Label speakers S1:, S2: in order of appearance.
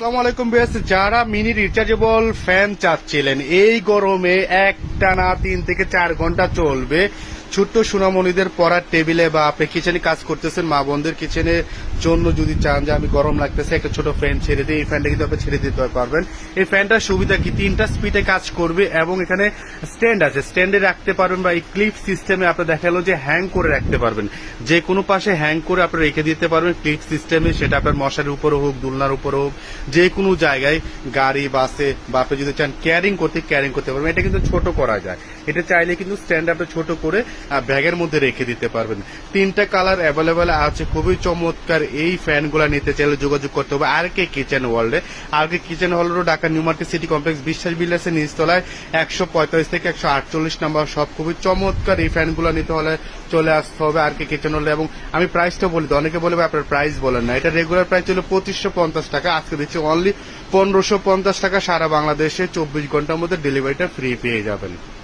S1: আসসালামু আলাইকুম বেস যারা মিনি রিচার্জেবল ফ্যান চাচ্ছিলেন, এই গরমে একটানা তিন থেকে চার ঘণ্টা চলবে। ছোট্ট সুনামণিদের পড়ার টেবিলে বা আপনি কিচেনে কাজ করতেছেন, মা বোনদের কিচেনের জন্য যদি চান যে আমি গরম লাগতেছে, একটা ছোট ফ্যান ছেড়ে দিই, এই ফ্যানটা কিন্তু আপনি ছেড়ে দিতে পারবেন। এই ফ্যানটার সুবিধা কি? তিনটা স্পিডে কাজ করবে এবং এখানে স্ট্যান্ড আছে। স্ট্যান্ডে রাখতে পারবেন বা এই ক্লিপ সিস্টেমে আপনি দেখাল যে হ্যাং করে রাখতে পারবেন। যে কোনো পাশে হ্যাং করে আপনি রেখে দিতে পারবেন, ক্লিপ সিস্টেমে সেটা আপনার মশারির উপরে হোক, দুলনার উপরে হোক যে কোনো জায়গায় গাড়ি, বাসে বা আপনি যদি চান ক্যারিং করতে ক্যারিং করতে পারবেন। এটা কিন্তু ছোট করা যায়। এটা চাইলে কিন্তু স্ট্যান্ড আপটা ছোট করে ব্যাগের মধ্যে রেখে দিতে পারবেন। তিনটা কালার অ্যাভেলেবেল আছে। খুবই চমৎকার এই ফ্যানগুলো নিতে চাইলে যোগাযোগ করতে হবে আর কে কিচেন ওয়ার্ল্ডে R K kitchen world Dhaka new market city complex Biswas বিল্ডার্সের নিচতলায় একশো পঁয়তাল্লিশ থেকে একশো আটচল্লিশ নাম্বার সব খুবই চমৎকার এই ফ্যানগুলো নিতে হলে চলে আসতে হবে আর কে কিচেন ওয়ার্ল্ডে এবং আমি প্রাইসটা বলি অনেকে বলবে আপনার প্রাইস বলেন না। এটা রেগুলার প্রাইস ছিল পঁচিশশো পঞ্চাশ টাকা। আজকে দিচ্ছি অনলি পনেরোশো পঞ্চাশ টাকা সারা বাংলাদেশে চব্বিশ ঘণ্টার মধ্যে ডেলিভারিটা ফ্রি পেয়ে যাবেন।